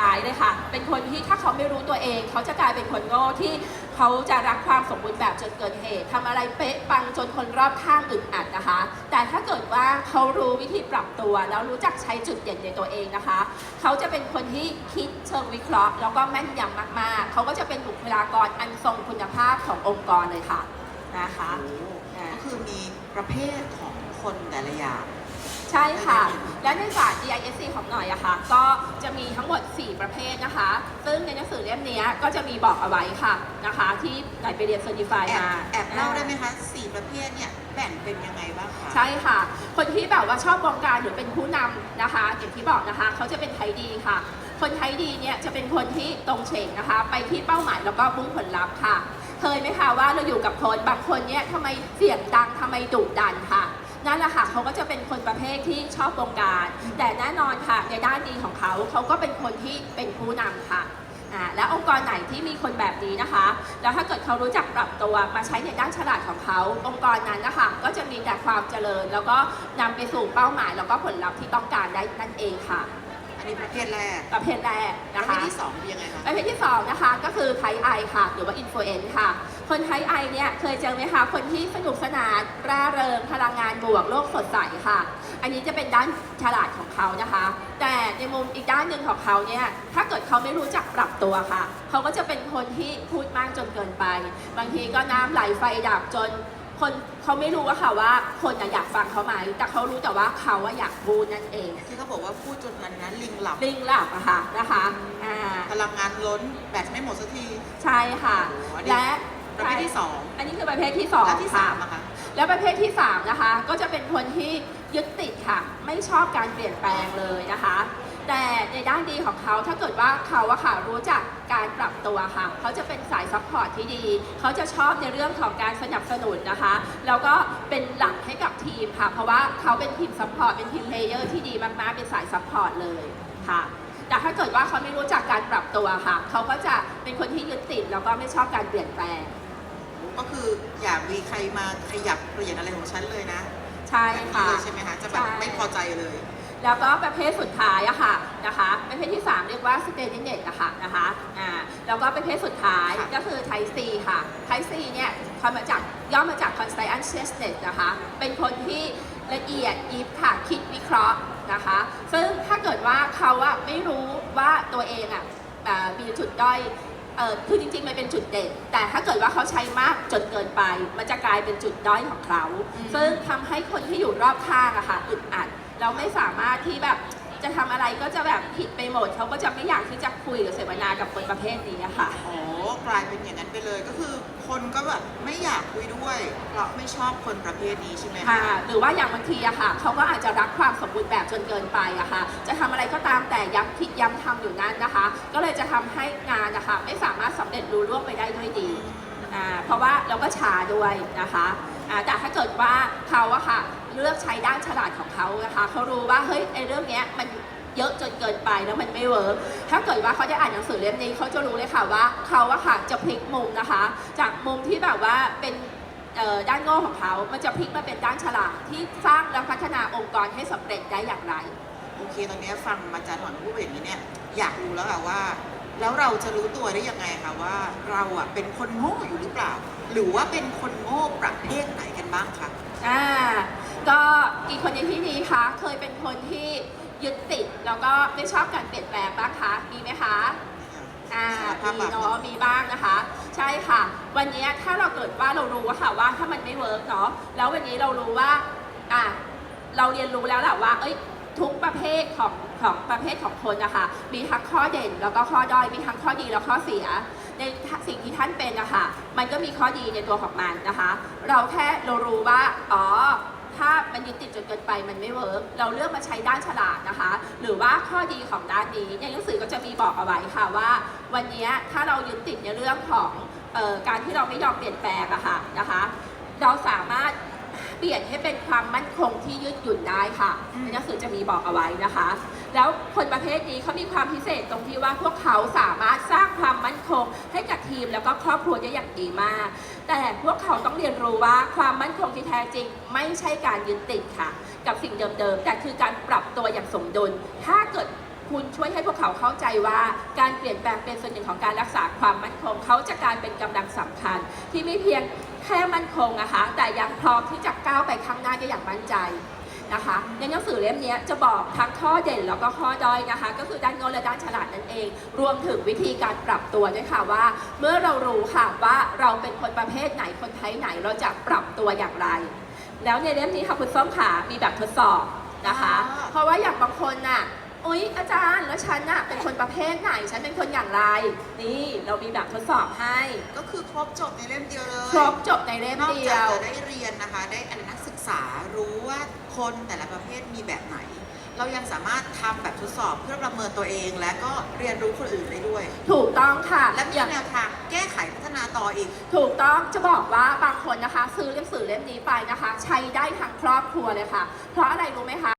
หายเลยค่ะ เป็นคนที่ถ้าเขาไม่รู้ตัวเอง เขาจะกลายเป็นคนโง่ที่เขาจะรักความสมบูรณ์แบบจนเกินเหตุทำอะไรเป๊ะปังจนคนรอบข้างอึดอัดนะคะ แต่ถ้าเกิดว่าเขารู้วิธีปรับตัว แล้วรู้จักใช้จุดเด่นในตัวเองนะคะ เขาจะเป็นคนที่คิดเชิงวิเคราะห์ แล้วก็แม่นยำมากๆ เขาก็จะเป็นบุคลากรอันทรงคุณภาพขององค์กรเลยค่ะนะคะก็คือมีประเภทของคนแต่ละอย่าง ใช่ค่ะ และในศาสตร์ DISC ของหน่อยอะค่ะ ก็จะมีทั้งหมด 4 ประเภทนะคะ ซึ่งในหนังสือเล่มนี้ก็จะมีบอกเอาไว้ค่ะนะคะ ที่หน่อยไปเรียนเซอร์ติฟายแอบมา แอบเล่าได้ไหมคะสี่ประเภทเนี่ยแบ่งเป็นยังไงบ้างคะ ใช่ค่ะ คนที่แบบว่าชอบวงการหรือเป็นผู้นำนะคะอย่างที่บอกนะคะ เขาจะเป็นไทยดีค่ะ คนไทยดีเนี่ยจะเป็นคนที่ตรงเฉงนะคะ ไปที่เป้าหมายแล้วก็มุ่งผลลัพธ์ค่ะ เคยไหมคะว่าเราอยู่กับคนบางคนเนี่ยทำไมเสียงดังทำไมดุดันค่ะ นั่นแหละค่ะเขาก็จะเป็นคนประเภทที่ชอบวงการ แต่แน่นอนค่ะในด้านดีของเขาเขาก็เป็นคนที่เป็นผู้นำค่ะอ่าและองค์กรไหนที่มีคนแบบนี้นะคะ แล้วถ้าเกิดเขารู้จักปรับตัวมาใช้ในด้านฉลาดของเขา องค์กรนั้นนะคะก็จะมีแต่ความเจริญ แล้วก็นำไปสู่เป้าหมาย แล้วก็ผลลัพธ์ที่ต้องการได้นั่นเองค่ะ อันนี้ประเภทแรก ประเภทแรกประนะเภทคะที่สองเป็นยังไงคะประเภทที่2นะคะก็คือไทไอค่ะ หรือว่าอินฟลูเอนซ์ค่ะ คนไทไอเนี่ยเคยเจอไหมคะคนที่สนุกสนานร่าเริงพลังงานบวกโลกสดใสค่ะ อันนี้จะเป็นด้านฉลาดของเขานะคะ แต่ในมุมอีกด้านหนึ่งของเขาเนี่ยถ้าเกิดเขาไม่รู้จักปรับตัวค่ะ เขาก็จะเป็นคนที่พูดมากจนเกินไป บางทีก็น้ำไหลไฟดับจนคนเขาไม่รู้ว่าค่ะว่าคนน่ะอยากฟังเขาไหมแต่เขารู้แต่ว่าเขาว่าอยากพูดนั่นเองที่เขาบอกว่าพูดจนนั้นนั้นลิงหลับลิงหลับอะค่ะนะคะอ่าพลังงานล้นแบตไม่หมดสักทีใช่ค่ะโอ้โหอันนี้และ ประเภทที่สองอันนี้คือประเภทที่สองและที่ค่ะสามอะคะแล้วประเภทที่3นะคะ ก็จะเป็นคนที่ยึดติดค่ะ ไม่ชอบการเปลี่ยนแปลงเลยนะคะ แต่ในด้านดีของเขาถ้าเกิดว่าเขาอะค่ะรู้จักการปรับตัวค่ะ เขาจะเป็นสายซัพพอร์ตที่ดี เขาจะชอบในเรื่องของการสนับสนุนนะคะ แล้วก็เป็นหลักให้กับทีมค่ะ เพราะว่าเขาเป็นทีมซัพพอร์ต เป็นทีมเพลเยอร์ที่ดีมากๆ เป็นสายซัพพอร์ตเลยค่ะแต่ถ้าเกิดว่าเขาไม่รู้จักการปรับตัวค่ะ เขาก็จะเป็นคนที่ยึดติดแล้วก็ไม่ชอบการเปลี่ยนแปลง ก็คืออยากมีใครมาขยับเปลี่ยนอะไรของฉันเลยนะใช่แบบนี้ค่ะ เลยใช่ไหมคะจะแบบใช่ ไม่พอใจเลย แล้วก็ประเภทสุดท้ายอะค่ะนะคะประเภทที่ 3 เรียกว่า steadiness อะค่ะนะคะอ่าแล้วก็ประเภทสุดท้ายค่ะก็คือ type C ค่ะ type C เนี่ยเขามาจากย่อมาจาก conscientiousness นะคะเป็นคนที่ละเอียดยิบค่ะคิดวิเคราะห์นะคะ ซึ่งถ้าเกิดว่าเขาอะไม่รู้ว่าตัวเองอะอ่ามีจุดด้อยเออคือจริงๆ มันเป็นจุดเด่น แต่ถ้าเกิดว่าเขาใช้มากจนเกินไป มันจะกลายเป็นจุดด้อยของเขาอืมซึ่งทำให้คนที่อยู่รอบข้างอะค่ะอึดอัด เราไม่สามารถที่แบบ จะทำอะไรก็จะแบบผิดไปหมดเขาก็จะไม่อยากที่จะคุยหรือเสวนากับคนประเภทนี้อะค่ะอ๋อกลายเป็นอย่างนั้นไปเลยก็คือคนก็แบบไม่อยากคุยด้วย เพราะไม่ชอบคนประเภทนี้ใช่ไหมคะ ค่ะหรือว่าอย่างบางทีอะค่ะเขาก็อาจจะรักความสมบูรณ์แบบจนเกินไปอะค่ะ จะทำอะไรก็ตามแต่ย้ำคิดย้ำทำอยู่นั้นนะคะ ก็เลยจะทำให้งานนะคะไม่สามารถสำเร็จรุ่ล่วงไปได้ด้วยดีอ่าเพราะว่าเราก็ช้าด้วยนะคะอ่าแต่ถ้าเกิดว่าเขาอะค่ะ เลือกใช้ด้านฉลาดของเขานะคะเขารู้ว่าเฮ้ยไอ้เรื่องเนี้ยมันเยอะจนเกินไปแล้วมันไม่เวิร์กถ้าเกิดว่าเขาได้อ่านหนังสือเล่มนี้เขาจะรู้เลยค่ะว่าเขาอะค่ะจะพลิกมุมนะคะ จากมุมที่แบบว่าเป็นเอ่อด้านโง่ของเขา มันจะพลิกมาเป็นด้านฉลาดที่สร้างและพัฒนาองค์กรให้สำเร็จได้อย่างไร โอเค ตอนนี้ฟังอาจารย์หวังพูดอย่างนี้เนี่ย อยากรู้แล้วค่ะว่า แล้วเราจะรู้ตัวได้ยังไงคะว่าเราอะเป็นคนโง่อยู่หรือเปล่า หรือว่าเป็นคนโง่ประเภทไหนกันบ้างคะ อ่า ก็กี่คนในที่นี้คะเคยเป็นคนที่ยึดติดแล้วก็ไม่ชอบการเปลี่ยนแปลงบ้างคะมีไหมคะอ่าภาพมีแบบเนาะมีบ้างนะคะ ใช่ค่ะ วันนี้ถ้าเราเกิดว่าเรารู้ว่าค่ะว่าถ้ามันไม่เวิร์กเนาะแล้ววันนี้เรารู้ว่าอ่าเราเรียนรู้แล้วแหละว่า เอ้ยทุกประเภทของของประเภทของคนนะคะ มีทั้งข้อเด่นแล้วก็ข้อด้อย มีทั้งข้อดีแล้วข้อเสีย ในสิ่งที่ท่านเป็นนะคะ มันก็มีข้อดีในตัวของมันนะคะ เราแค่เรารู้ว่า อ๋อ ถ้ามันยึดติดจนเกินไปมันไม่เวิร์กเราเลือกมาใช้ด้านฉลาดนะคะ หรือว่าข้อดีของด้านนี้ในหนังสือก็จะมีบอกเอาไว้ค่ะว่า วันนี้ถ้าเรายึดติดในเรื่องของเออการที่เราไม่ยอมเปลี่ยนแปลงอะค่ะนะคะ เราสามารถเปลี่ยนให้เป็นความมั่นคงที่ยืดหยุ่นได้ค่ะอืมในหนังสือจะมีบอกเอาไว้นะคะ แล้วคนประเภทนี้เขามีความพิเศษตรงที่ว่าพวกเขาสามารถสร้างความมั่นคง ให้กับทีมแล้วก็ครอบครัวได้อย่างดีมาก แต่พวกเขาต้องเรียนรู้ว่าความมั่นคงที่แท้จริง ไม่ใช่การยึดติดค่ะ กับสิ่งเดิมๆ แต่คือการปรับตัวอย่างสมดุล ถ้าเกิดคุณช่วยให้พวกเขาเข้าใจว่าการเปลี่ยนแปลงเป็นส่วนหนึ่งของการรักษาความมั่นคง เขาจะกลายเป็นกำลังสำคัญ ที่ไม่เพียงแค่มั่นคงนะคะแต่ยังพร้อมที่จะก้าวไปข้างหน้าได้อย่างมั่นใจ นะคะ ในหนังสือเล่มนี้จะบอกทั้งข้อเด่นแล้วก็ข้อด้อยนะคะ ก็คือด้านโน้นและด้านฉลาดนั่นเอง รวมถึงวิธีการปรับตัวด้วยค่ะว่า เมื่อเรารู้ค่ะว่าเราเป็นคนประเภทไหนคนไทยไหนเราจะปรับตัวอย่างไร แล้วในเล่มนี้ค่ะคุณส้มขามีแบบทดสอบนะคะอ่าเพราะว่าอย่างบางคนน่ะ อุ๊ยอาจารย์แล้วฉันน่ะเป็นคนประเภทไหน ฉันเป็นคนอย่างไร นี่เรามีแบบทดสอบให้ ก็คือครบจบในเล่มเดียวเลยครบจบในเล่มนอกเดีจายกว จะได้เรียนนะคะ ได้อันนักศึกษารู้ว่าคนแต่ละประเภทมีแบบไหน เรายังสามารถทำแบบทดสอบเพื่อประเมินตัวเอง และก็เรียนรู้คนอื่นได้ด้วย ถูกต้องค่ะและมีแนวทางแก้ไขพัฒนาต่ออีก ถูกต้องจะบอกว่าบางคนนะคะ ซื้อหนังสือเล่มนี้ไปนะคะ ใช้ได้ทั้งครอบครัวเลยค่ะ เพราะอะไรรู้ไหมคะ